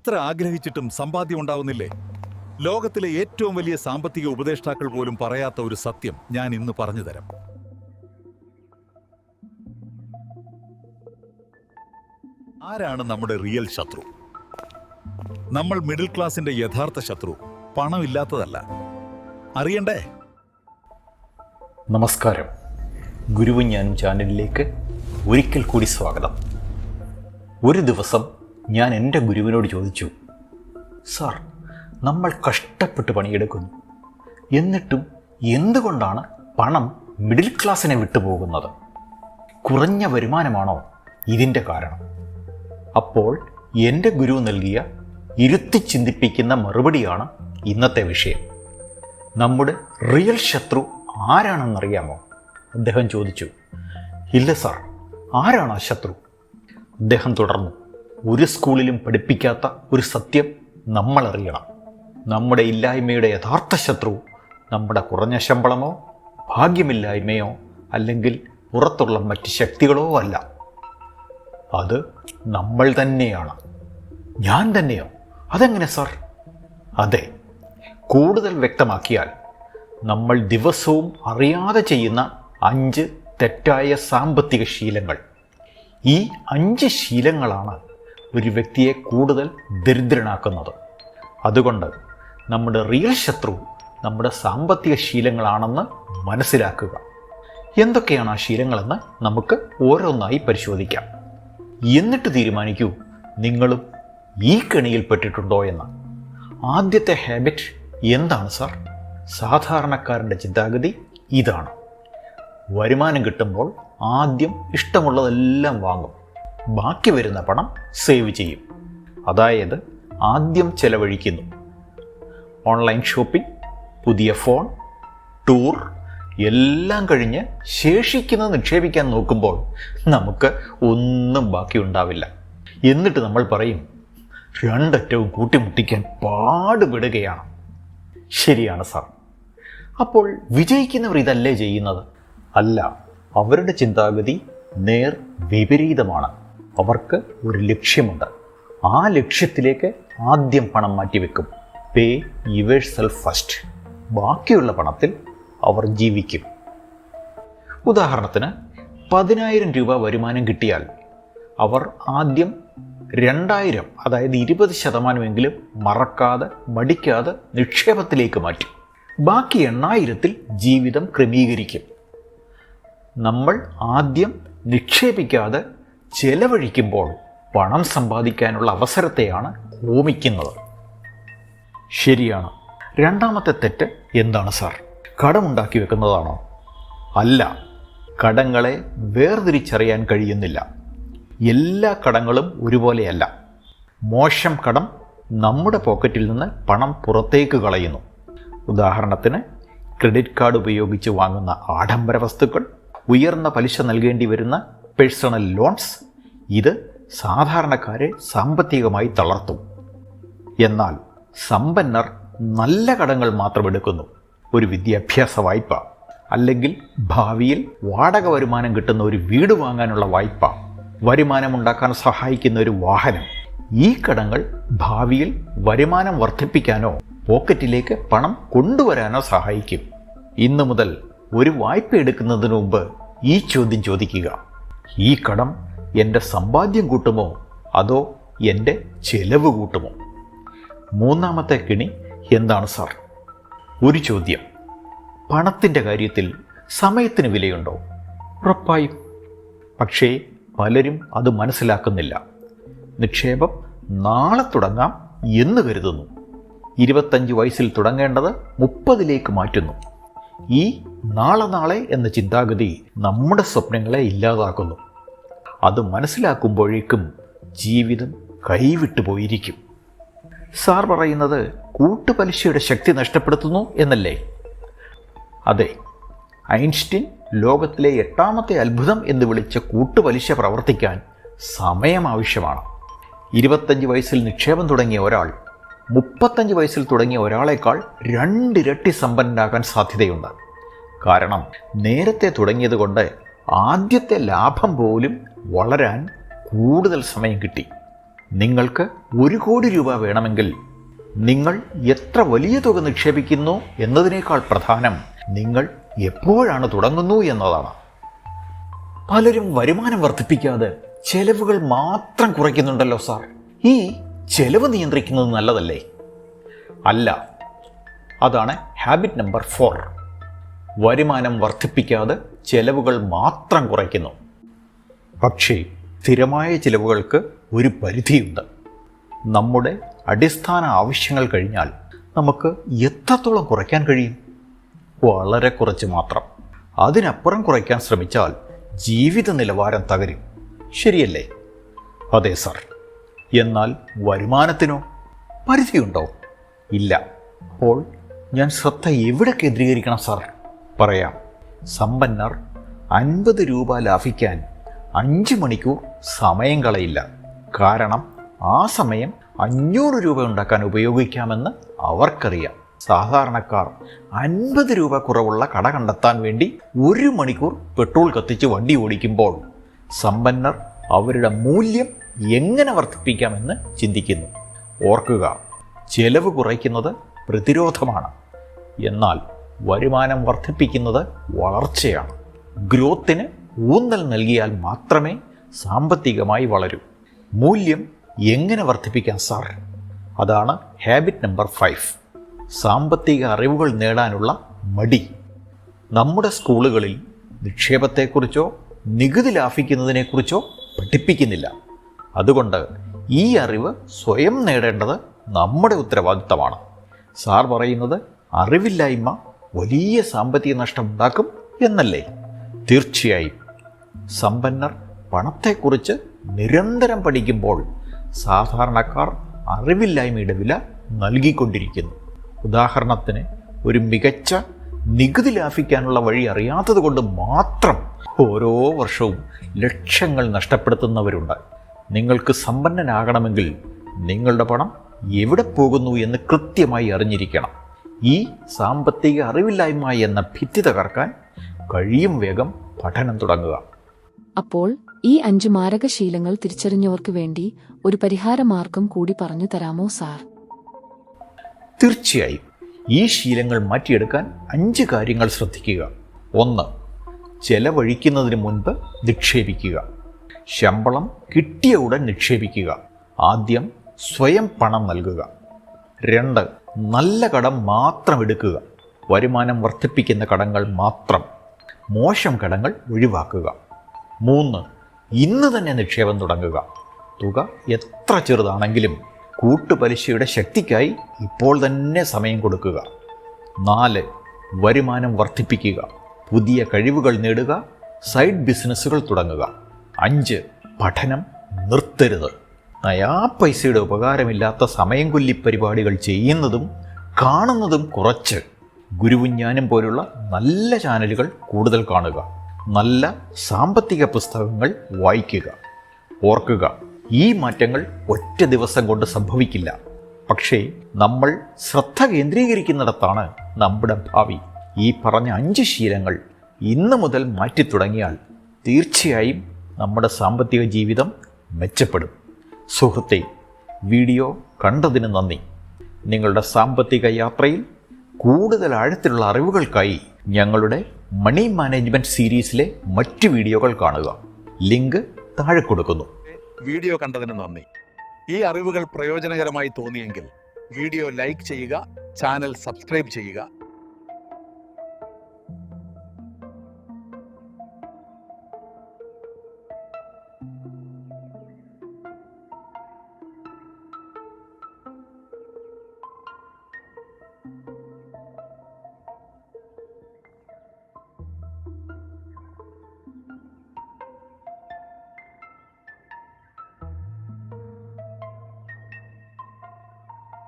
എത്ര ആഗ്രഹിച്ചിട്ടും സമ്പാദ്യം ഉണ്ടാവുന്നില്ലേ? ലോകത്തിലെ ഏറ്റവും വലിയ സാമ്പത്തിക ഉപദേഷ്ടാക്കൾ പോലും പറയാത്ത ഒരു സത്യം ഞാൻ ഇന്ന് പറഞ്ഞു തരാം. ആരാണ് നമ്മുടെ റിയൽ ശത്രു? നമ്മൾ മിഡിൽ ക്ലാസിന്റെ യഥാർത്ഥ ശത്രു പണമില്ലാത്തതല്ല. അറിയണ്ടേ? നമസ്കാരം. ഗുരുവും ഞാനും ചാനലിലേക്ക് ഒരിക്കൽ കൂടി സ്വാഗതം. ഒരു ദിവസം ഞാൻ എന്റെ ഗുരുവിനോട് ചോദിച്ചു സാർ നമ്മൾ കഷ്ടപ്പെട്ട് പണിയെടുക്കുന്നു. എന്നിട്ടും എന്തുകൊണ്ടാണ് പണം മിഡിൽ ക്ലാസ്സിനെ വിട്ടുപോകുന്നത്? കുറഞ്ഞ വരുമാനമാണോ ഇതിന്റെ കാരണം? അപ്പോൾ എന്റെ ഗുരു നൽകിയ ഇരുത്തി ചിന്തിപ്പിക്കുന്ന മറുപടിയാണ് ഇന്നത്തെ വിഷയം. നമ്മുടെ റിയൽ ശത്രു ആരാണെന്നറിയാമോ? അദ്ദേഹം ചോദിച്ചു ഇല്ല സാർ ആരാണ് ആ ശത്രു? അദ്ദേഹം തുടർന്നു ഒരു സ്കൂളിലും പഠിപ്പിക്കാത്ത ഒരു സത്യം നമ്മളറിയണം. നമ്മുടെ ഇല്ലായ്മയുടെ യഥാർത്ഥ ശത്രു നമ്മുടെ കുറഞ്ഞ ശമ്പളമോ ഭാഗ്യമില്ലായ്മയോ അല്ലെങ്കിൽ പുറത്തുള്ള മറ്റ് ശക്തികളോ അല്ല. അത് നമ്മൾ തന്നെയാണ്. ഞാൻ തന്നെയോ? അതെങ്ങനെ സാർ? അതെ കൂടുതൽ വ്യക്തമാക്കിയാൽ നമ്മൾ ദിവസവും അറിയാതെ ചെയ്യുന്ന അഞ്ച് തെറ്റായ സാമ്പത്തിക ശീലങ്ങൾ. ഈ അഞ്ച് ശീലങ്ങളാണ് ഒരു വ്യക്തിയെ കൂടുതൽ ദരിദ്രനാക്കുന്നത്. അതുകൊണ്ട് നമ്മുടെ റിയൽ ശത്രു നമ്മുടെ സാമ്പത്തിക ശീലങ്ങളാണെന്ന് മനസ്സിലാക്കുക. എന്തൊക്കെയാണ് ആ ശീലങ്ങളെന്ന് നമുക്ക് ഓരോന്നായി പരിശോധിക്കാം. എന്നിട്ട് തീരുമാനിക്കൂ നിങ്ങളും ഈ കെണിയിൽപ്പെട്ടിട്ടുണ്ടോ എന്ന്. ആദ്യത്തെ ഹാബിറ്റ് എന്താണ് സാർ സാധാരണക്കാരന്റെ ചിന്താഗതി ഇതാണ്. വരുമാനം കിട്ടുമ്പോൾ ആദ്യം ഇഷ്ടമുള്ളതെല്ലാം വാങ്ങും. ബാക്കി വരുന്ന പണം സേവ് ചെയ്യും. അതായത് ആദ്യം ചെലവഴിക്കുന്നു. ഓൺലൈൻ ഷോപ്പിംഗ് പുതിയ ഫോൺ ടൂർ എല്ലാം കഴിഞ്ഞ് ശേഷിക്കുന്നത് നിക്ഷേപിക്കാൻ നോക്കുമ്പോൾ നമുക്ക് ഒന്നും ബാക്കി ഉണ്ടാവില്ല. എന്നിട്ട് നമ്മൾ പറയും രണ്ടറ്റവും കൂട്ടിമുട്ടിക്കാൻ പാടുപെടുകയാണ്. ശരിയാണ് സാർ. അപ്പോൾ വിജയിക്കുന്നവർ ഇതല്ലേ ചെയ്യുന്നത്? അല്ല അവരുടെ ചിന്താഗതി നേർ വിപരീതമാണ്. അവർക്ക് ഒരു ലക്ഷ്യമുണ്ട്. ആ ലക്ഷ്യത്തിലേക്ക് ആദ്യം പണം മാറ്റിവെക്കും. പേ യുവേഴ്സ് സെൽഫ് ഫസ്റ്റ് ബാക്കിയുള്ള പണത്തിൽ അവർ ജീവിക്കും. ഉദാഹരണത്തിന് പതിനായിരം രൂപ വരുമാനം കിട്ടിയാൽ അവർ ആദ്യം രണ്ടായിരം അതായത് ഇരുപത് ശതമാനമെങ്കിലും മറക്കാതെ മടിക്കാതെ നിക്ഷേപത്തിലേക്ക് മാറ്റും. ബാക്കി എണ്ണായിരത്തിൽ ജീവിതം ക്രമീകരിക്കും. നമ്മൾ ആദ്യം നിക്ഷേപിക്കാതെ ചെലവഴിക്കുമ്പോൾ പണം സമ്പാദിക്കാനുള്ള അവസരത്തെയാണ് ഹോമിക്കുന്നത് ശരിയാണ്. രണ്ടാമത്തെ തെറ്റ് എന്താണ് സാർ? കടമുണ്ടാക്കി വെക്കുന്നതാണോ? അല്ല. കടങ്ങളെ വേർതിരിച്ചറിയാൻ കഴിയുന്നില്ല. എല്ലാ കടങ്ങളും ഒരുപോലെയല്ല. മോശം കടം നമ്മുടെ പോക്കറ്റിൽ നിന്ന് പണം പുറത്തേക്ക് കളയുന്നു. ഉദാഹരണത്തിന് ക്രെഡിറ്റ് കാർഡ് ഉപയോഗിച്ച് വാങ്ങുന്ന ആഡംബര വസ്തുക്കൾ ഉയർന്ന പലിശ നൽകേണ്ടി വരുന്ന പേഴ്സണൽ ലോൺസ് ഇത് സാധാരണക്കാരെ സാമ്പത്തികമായി തളർത്തും. എന്നാൽ സമ്പന്നർ നല്ല കടങ്ങൾ മാത്രം എടുക്കുന്നു. ഒരു വിദ്യാഭ്യാസ വായ്പ അല്ലെങ്കിൽ ഭാവിയിൽ വാടക വരുമാനം കിട്ടുന്ന ഒരു വീട് വാങ്ങാനുള്ള വായ്പ വരുമാനമുണ്ടാക്കാൻ സഹായിക്കുന്ന ഒരു വാഹനം. ഈ കടങ്ങൾ ഭാവിയിൽ വരുമാനം വർദ്ധിപ്പിക്കാനോ പോക്കറ്റിലേക്ക് പണം കൊണ്ടുവരാനോ സഹായിക്കും. ഇന്നു മുതൽ ഒരു വായ്പ എടുക്കുന്നതിന് മുമ്പ് ഈ ചോദ്യം ചോദിക്കുക. ഈ കടം എന്റെ സമ്പാദ്യം കൂട്ടുമോ? അതോ എന്റെ ചെലവ് കൂട്ടുമോ? മൂന്നാമത്തെ കിണി എന്താണ് സാർ? ഒരു ചോദ്യം. പണത്തിന്റെ കാര്യത്തിൽ സമയത്തിന് വിലയുണ്ടോ? ഉറപ്പായും. പക്ഷേ പലരും അത് മനസ്സിലാക്കുന്നില്ല. നിക്ഷേപം നാളെ തുടങ്ങാം എന്ന് കരുതുന്നു. ഇരുപത്തഞ്ച് വയസ്സിൽ തുടങ്ങേണ്ടത് മുപ്പതിലേക്ക് മാറ്റുന്നു. ഈ നാളെ നാളെ എന്ന ചിന്താഗതി നമ്മുടെ സ്വപ്നങ്ങളെ ഇല്ലാതാക്കുന്നു. അത് മനസ്സിലാക്കുമ്പോഴേക്കും ജീവിതം കൈവിട്ടു പോയിരിക്കും. സാർ പറയുന്നത് കൂട്ടുപലിശയുടെ ശക്തി നഷ്ടപ്പെടുത്തുന്നു എന്നല്ലേ? അതെ ഐൻസ്റ്റീൻ ലോകത്തിലെ എട്ടാമത്തെ അത്ഭുതം എന്ന് വിളിച്ച കൂട്ടുപലിശ പ്രവർത്തിക്കാൻ സമയം ആവശ്യമാണ്. ഇരുപത്തഞ്ച് വയസ്സിൽ നിക്ഷേപം തുടങ്ങിയ ഒരാൾ മുപ്പത്തഞ്ച് വയസ്സിൽ തുടങ്ങിയ ഒരാളേക്കാൾ രണ്ടിരട്ടി സമ്പന്നനാകാൻ സാധ്യതയുണ്ട്. കാരണം നേരത്തെ തുടങ്ങിയതുകൊണ്ട് ആദ്യത്തെ ലാഭം പോലും വളരാൻ കൂടുതൽ സമയം കിട്ടി. നിങ്ങൾക്ക് ഒരു കോടി രൂപ വേണമെങ്കിൽ നിങ്ങൾ എത്ര വലിയ തുക നിക്ഷേപിക്കുന്നു എന്നതിനേക്കാൾ പ്രധാനം നിങ്ങൾ എപ്പോഴാണ് തുടങ്ങുന്നു എന്നതാണ്. പലരും വരുമാനം വർദ്ധിപ്പിക്കാതെ ചെലവുകൾ മാത്രം കുറയ്ക്കുന്നുണ്ടല്ലോ സാർ. ഈ ചെലവ് നിയന്ത്രിക്കുന്നത് നല്ലതല്ലേ? അല്ല അതാണ് ഹാബിറ്റ് നമ്പർ ഫോർ വരുമാനം വർദ്ധിപ്പിക്കാതെ ചെലവുകൾ മാത്രം കുറയ്ക്കുന്നു. പക്ഷേ സ്ഥിരമായ ചിലവുകൾക്ക് ഒരു പരിധിയുണ്ട്. നമ്മുടെ അടിസ്ഥാന ആവശ്യങ്ങൾ കഴിഞ്ഞാൽ നമുക്ക് എത്രത്തോളം കുറയ്ക്കാൻ കഴിയും? വളരെ കുറച്ച് മാത്രം. അതിനപ്പുറം കുറയ്ക്കാൻ ശ്രമിച്ചാൽ ജീവിത നിലവാരം തകരും. ശരിയല്ലേ? അതെ സർ. എന്നാൽ വരുമാനത്തിനോ പരിധിയുണ്ടോ? ഇല്ല. അപ്പോൾ ഞാൻ ശ്രദ്ധ എവിടെ കേന്ദ്രീകരിക്കണം സാർ? പറയാം. സമ്പന്നർ അൻപത് രൂപ ലാഭിക്കാൻ അഞ്ച് മണിക്കൂർ സമയം കളയില്ല. കാരണം ആ സമയം അഞ്ഞൂറ് രൂപ ഉണ്ടാക്കാൻ ഉപയോഗിക്കാമെന്ന് അവർക്കറിയാം. സാധാരണക്കാർ അൻപത് രൂപ കുറവുള്ള കട കണ്ടെത്താൻ വേണ്ടി ഒരു മണിക്കൂർ പെട്രോൾ കത്തിച്ച് വണ്ടി ഓടിക്കുമ്പോൾ സമ്പന്നർ അവരുടെ മൂല്യം എങ്ങനെ വർദ്ധിപ്പിക്കാമെന്ന് ചിന്തിക്കുന്നു. ഓർക്കുക ചെലവ് കുറയ്ക്കുന്നത് പ്രതിരോധമാണ്. എന്നാൽ വരുമാനം വർദ്ധിപ്പിക്കുന്നത് വളർച്ചയാണ്. ഗ്രോത്തിന് ഊന്നൽ നൽകിയാൽ മാത്രമേ സാമ്പത്തികമായി വളരൂ. മൂല്യം എങ്ങനെ വർദ്ധിപ്പിക്കാം സാർ? അതാണ് ഹാബിറ്റ് നമ്പർ ഫൈവ് സാമ്പത്തിക അറിവുകൾ നേടാനുള്ള മടി. നമ്മുടെ സ്കൂളുകളിൽ നിക്ഷേപത്തെക്കുറിച്ചോ നികുതി ലാഭിക്കുന്നതിനെക്കുറിച്ചോ പഠിപ്പിക്കുന്നില്ല. അതുകൊണ്ട് ഈ അറിവ് സ്വയം നേടേണ്ടത് നമ്മുടെ ഉത്തരവാദിത്തമാണ്. സാർ പറയുന്നത് അറിവില്ലായ്മ വലിയ സാമ്പത്തിക നഷ്ടം ഉണ്ടാക്കും എന്നല്ലേ? തീർച്ചയായും. സമ്പന്നർ പണത്തെക്കുറിച്ച് നിരന്തരം പഠിക്കുമ്പോൾ സാധാരണക്കാർ അറിവില്ലായ്മയുടെ വില നൽകിക്കൊണ്ടിരിക്കുന്നു. ഉദാഹരണത്തിന് ഒരു മികച്ച നികുതി ലാഭിക്കാനുള്ള വഴി അറിയാത്തത് കൊണ്ട് മാത്രം ഓരോ വർഷവും ലക്ഷങ്ങൾ നഷ്ടപ്പെടുത്തുന്നവരുണ്ട്. നിങ്ങൾക്ക് സമ്പന്നനാകണമെങ്കിൽ നിങ്ങളുടെ പണം എവിടെ പോകുന്നു എന്ന് കൃത്യമായി അറിഞ്ഞിരിക്കണം. ഈ സാമ്പത്തിക അറിവില്ലായ്മ എന്ന ഭിത്തി തകർക്കാൻ കഴിയും വേഗം പഠനം തുടങ്ങുക. അപ്പോൾ ഈ അഞ്ചു മാരകശീലങ്ങൾ തിരിച്ചറിഞ്ഞവർക്ക് വേണ്ടി ഒരു പരിഹാരമാർഗം കൂടി പറഞ്ഞു തരാമോ സാർ? തീർച്ചയായും. ഈ ശീലങ്ങൾ മാറ്റിയെടുക്കാൻ അഞ്ച് കാര്യങ്ങൾ ശ്രദ്ധിക്കുക. ഒന്ന് ചെലവഴിക്കുന്നതിന് മുൻപ് നിക്ഷേപിക്കുക. ശമ്പളം കിട്ടിയ ഉടൻ നിക്ഷേപിക്കുക. ആദ്യം സ്വയം പണം നൽകുക. രണ്ട് നല്ല കടം മാത്രം എടുക്കുക. വരുമാനം വർദ്ധിപ്പിക്കുന്ന കടങ്ങൾ മാത്രം. മോശം കടങ്ങൾ ഒഴിവാക്കുക. മൂന്ന് ഇന്ന് തന്നെ നിക്ഷേപം തുടങ്ങുക. തുക എത്ര ചെറുതാണെങ്കിലും കൂട്ടുപലിശയുടെ ശക്തിക്കായി ഇപ്പോൾ തന്നെ സമയം കൊടുക്കുക. നാല് വരുമാനം വർദ്ധിപ്പിക്കുക. പുതിയ കഴിവുകൾ നേടുക. സൈഡ് ബിസിനസ്സുകൾ തുടങ്ങുക. അഞ്ച് പഠനം നിർത്തരുത്. നയാ പൈസയുടെ ഉപകാരമില്ലാത്ത സമയം കൊല്ലി പരിപാടികൾ ചെയ്യുന്നതും കാണുന്നതും കുറച്ച് ഗുരുവിഞ്ഞാനും പോലുള്ള നല്ല ചാനലുകൾ കൂടുതൽ കാണുക. നല്ല സാമ്പത്തിക പുസ്തകങ്ങൾ വായിക്കുക. ഓർക്കുക. ഈ മാറ്റങ്ങൾ ഒറ്റ ദിവസം കൊണ്ട് സംഭവിക്കില്ല. പക്ഷേ നമ്മൾ ശ്രദ്ധ കേന്ദ്രീകരിക്കുന്നിടത്താണ് നമ്മുടെ ഭാവി. ഈ പറഞ്ഞ അഞ്ച് ശീലങ്ങൾ ഇന്ന് മുതൽ മാറ്റി തുടങ്ങിയാൽ തീർച്ചയായും നമ്മുടെ സാമ്പത്തിക ജീവിതം മെച്ചപ്പെടും. സുഹൃത്തെ വീഡിയോ കണ്ടതിന് നന്ദി. നിങ്ങളുടെ സാമ്പത്തിക യാത്രയിൽ കൂടുതൽ ആഴത്തിലുള്ള അറിവുകൾക്കായി ഞങ്ങളുടെ മണി മാനേജ്മെന്റ് സീരീസിലെ മറ്റ് വീഡിയോകൾ കാണുക. ലിങ്ക് താഴെ കൊടുക്കുന്നു. വീഡിയോ കണ്ടതിന് നന്ദി. ഈ അറിവുകൾ പ്രയോജനകരമായി തോന്നിയെങ്കിൽ വീഡിയോ ലൈക്ക് ചെയ്യുക ചാനൽ സബ്സ്ക്രൈബ് ചെയ്യുക.